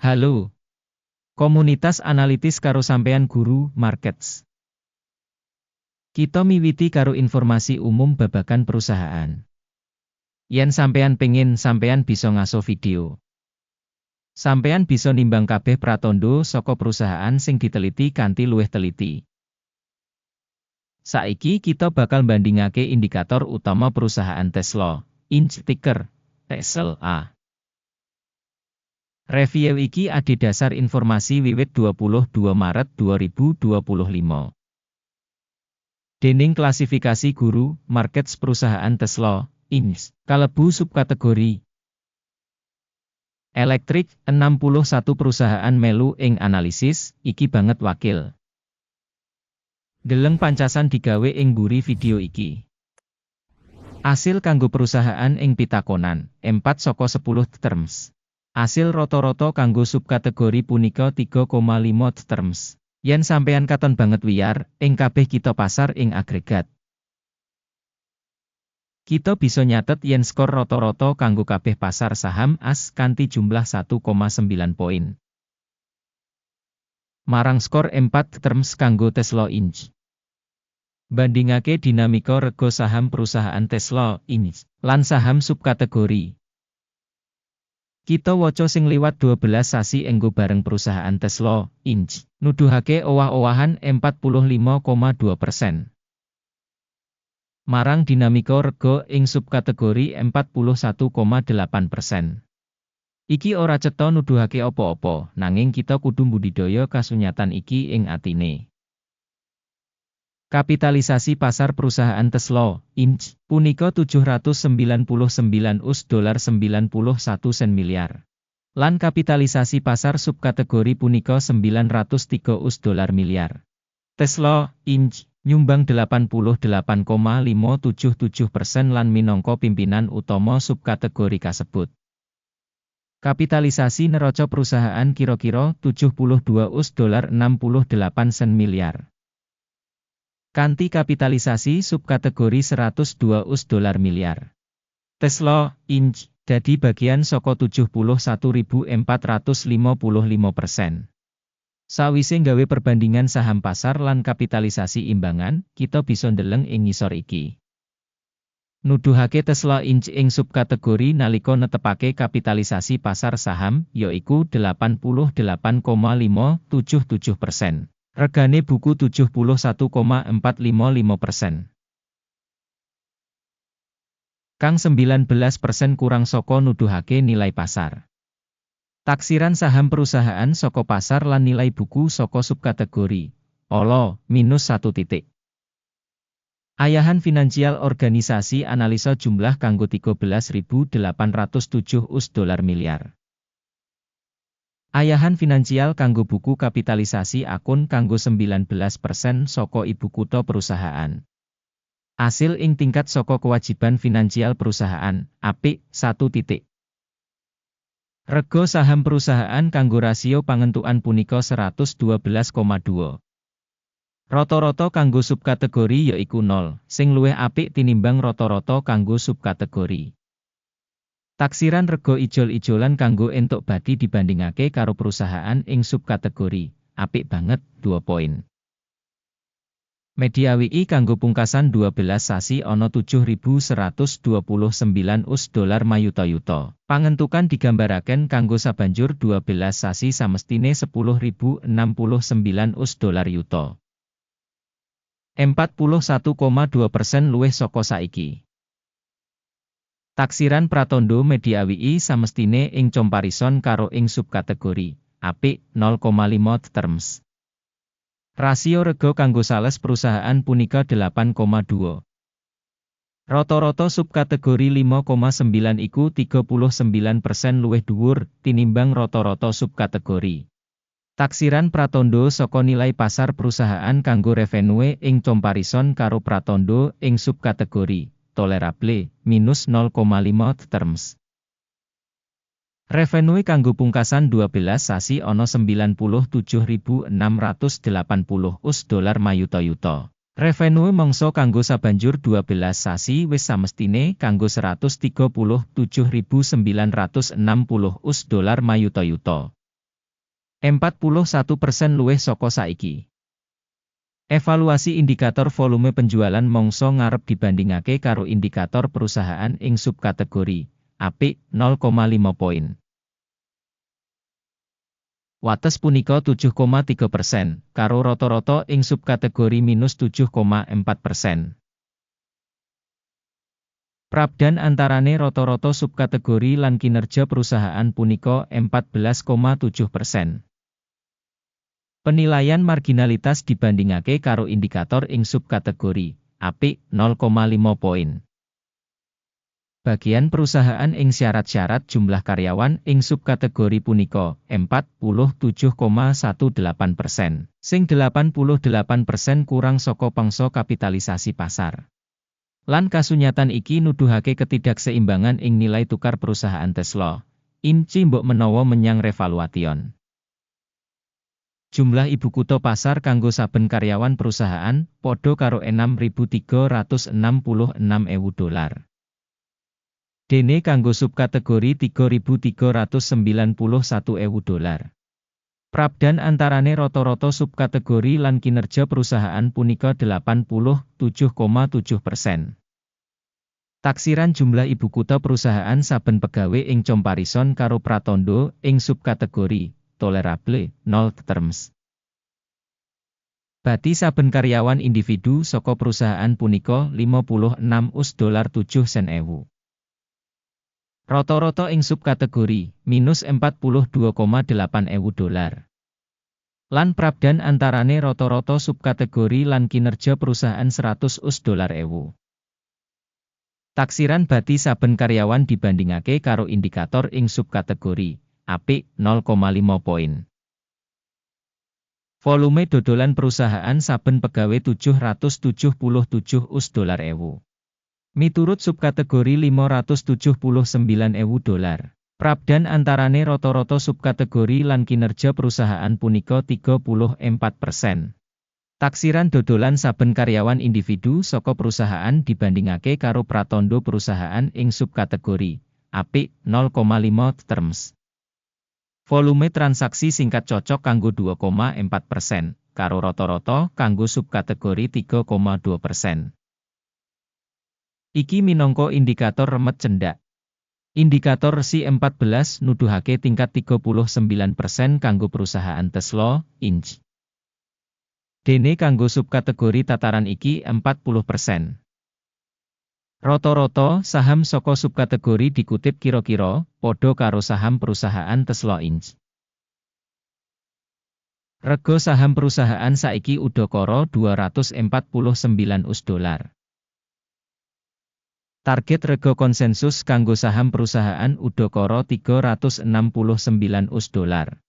Halo. Komunitas analitis karo sampean guru markets. Kita miwiti karo informasi umum babagan perusahaan. Yen sampean pengen sampean bisa ngaso video. Sampean bisa nimbang kabeh pratondo saka perusahaan sing diteliti kanthi luwih teliti. Saiki kita bakal bandingake indikator utama perusahaan Tesla, inch ticker, Tesla. Review iki adhedhasar informasi wiwit 22 Maret 2025. Dening klasifikasi guru, market perusahaan Tesla, Inc. kalebu subkategori Elektrik, 61 perusahaan melu ing analisis, iki banget wakil. Deleng pancasan digawe ing buri video iki. Asil kanggo perusahaan ing pitakonan, 4 soko 10 terms. Asil rata-rata kanggo subkategori punika 3,5 terms. Yen sampeyan katon banget wiyar, ing kabeh kita pasar ing agregat. Kita bisa nyatet yen skor rata-rata kanggo kabeh pasar saham as kanthi jumlah 1,9 poin. Marang skor 4 terms kanggo Tesla Inc. Bandingake dinamika rego saham perusahaan Tesla Inc. lan saham subkategori kita waca sing liwat 12 sasi enggo bareng perusahaan Tesla, Inc. Nuduhake owah-owahan 45,2 persen. Marang dinamika rego ing subkategori 41,8 persen. Iki ora cetha nuduhake apa-apa, nanging kita kudu budidaya kasunyatan iki ing atine. Kapitalisasi pasar perusahaan Tesla, Inc., punika 799 us dolar 91 sen miliar. Lan kapitalisasi pasar subkategori punika 903 us dolar miliar. Tesla, Inc., nyumbang 88,577 persen lan minangka pimpinan utama subkategori kasebut. Kapitalisasi neraca perusahaan kira-kira 72 us dolar 68 sen miliar. Kanti kapitalisasi subkategori 102 us dolar miliar. Tesla, Inc., dadi bagian saka 71.455 persen. Sawise nggawe perbandingan saham pasar lan kapitalisasi imbangan, kita bisa ndeleng ing ngisor iki. Nuduhake Tesla Inc. ing subkategori nalika netepake kapitalisasi pasar saham, yaiku 88,577 persen. Regane buku 71,455 persen. Kang 19 persen kurang soko nuduhake nilai pasar. Taksiran saham perusahaan soko pasar lan nilai buku soko subkategori. Olo, minus 1 titik. Ayahan finansial organisasi analisa jumlah kanggo 13.807 us dolar miliar. Ayahan finansial kanggo buku kapitalisasi akun kanggo 19% soko ibu kutha perusahaan. Asil ing tingkat soko kewajiban finansial perusahaan, apik, 1 titik. Rego saham perusahaan kanggo rasio pangentuan punika 112,2. Roto-roto kanggo subkategori yaiku 0, sing luwih apik tinimbang roto-roto kanggo subkategori. Taksiran rego ijol-ijolan kanggo entuk badi dibandingake karo perusahaan ing subkategori, apik banget, 2 poin. Media WI kanggo pungkasan 12 sasi ono 7129 us dolar mayuta-yuta. Pangentukan digambaraken kanggo sabanjur 12 sasi samestine 10.069 us dolar yuta. 41,2 persen luwih saka saiki. Taksiran pratondo media WI samestine ing comparison karo ing subkategori, apik 0,5 terms. Rasio rego kanggo sales perusahaan punika 8,2. Roto-roto subkategori 5,9 iku 39% persen luwih dhuwur tinimbang roto-roto subkategori. Taksiran pratondo saka nilai pasar perusahaan kanggo revenue ing comparison karo pratondo ing subkategori tolerable, minus 0,5 terms. Revenue kanggo pungkasan 12 sasi ono 97.680 us dolar mayuta-yuta. Revenue mongso kanggo sabanjur 12 sasi wis samestine kanggo 137.960 us dolar mayuta-yuta. 41% luwih saka saiki. Evaluasi indikator volume penjualan mongso ngarep dibandingake karo indikator perusahaan ing subkategori apik 0,5 poin. Wates punika 7,3 persen, karo rata-rata ing subkategori minus 7,4 persen. Prabdan antarane rata-rata subkategori lan kinerja perusahaan punika 14,7 persen. Penilaian marginalitas dibandingake karo indikator ing subkategori, apik 0,5 poin. Bagian perusahaan ing syarat-syarat jumlah karyawan ing subkategori punika 47,18 persen, sing 88 persen kurang saka pangsa kapitalisasi pasar. Lan kasunyatan iki nuduhake ketidakseimbangan ing nilai tukar perusahaan Tesla. Inci mbok menawa menyang revaluation. Jumlah ibu kutha pasar kanggo saben karyawan perusahaan padha karo 6.366.000 dolar. Dene kanggo subkategori 3.391.000 dolar. Prabdan antarane rata-rata subkategori lan kinerja perusahaan punika 87,7 persen. Taksiran jumlah ibu kutha perusahaan saben pegawai ing comparison karo pratondo ing subkategori tolerable, nol terms. Bati saben karyawan individu saka perusahaan punika 56 us dolar 7 sen ewu. Roto-roto ing subkategori, minus 42,8 ewu dolar. Lan prabdan antarane roto-roto subkategori lan kinerja perusahaan 100 us dolar ewu. Taksiran bati saben karyawan dibandingake karo indikator ing subkategori, apik 0,5 poin. Volume dodolan perusahaan saben pegawai 777 us dolar ewu. Miturut subkategori 579 ewu dolar. Prabdan antarane roto-roto subkategori lan kinerja perusahaan punika 34 persen. Taksiran dodolan saben karyawan individu saka perusahaan dibandingake karo pratondo perusahaan ing subkategori apik 0,5 terms. Volume transaksi singkat cocok kanggo 2,4 persen, karo rata-rata kanggo subkategori 3,2 persen. Iki minangka indikator remet cendak. Indikator resi 14 nuduhake tingkat 39 persen kanggo perusahaan Tesla, Inc. Dene kanggo subkategori tataran iki 40 persen. Roto-roto saham saka subkategori dikutip kira-kira padha karo saham perusahaan Tesla Inc. Rego saham perusahaan saiki udakara 249 us dolar. Target rego konsensus kanggo saham perusahaan udakara 369 us dolar.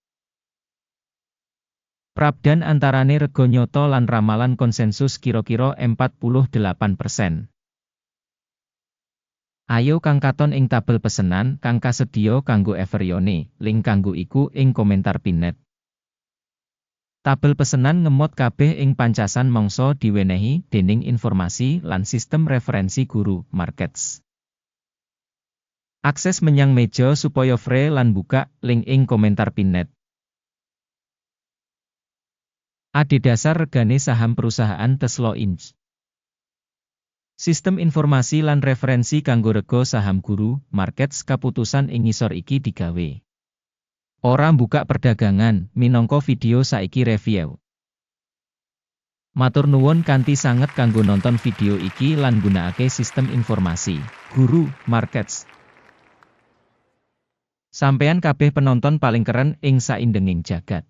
Prabdan antarane rego nyoto lan ramalan konsensus kira-kira 48 persen. Ayo kang katon ing tabel pesenan kang kasedya kanggo Everione, link kanggo iku ing komentar pinet. Tabel pesenan ngemot kabeh ing pancasan mangsa diwenehi dening informasi lan sistem referensi guru markets. Akses menyang meja supaya free lan buka link ing komentar pinet. Ade dasar regane saham perusahaan Tesla Inc. Sistem informasi lan referensi kanggo rego saham guru, markets kaputusan ing ngisor iki digawe. Ora buka perdagangan, minangka video saiki review. Matur nuwun kanthi sanget kanggo nonton video iki lan gunakake sistem informasi, guru, markets. Sampean kabeh penonton paling keren ing saindenging jagat.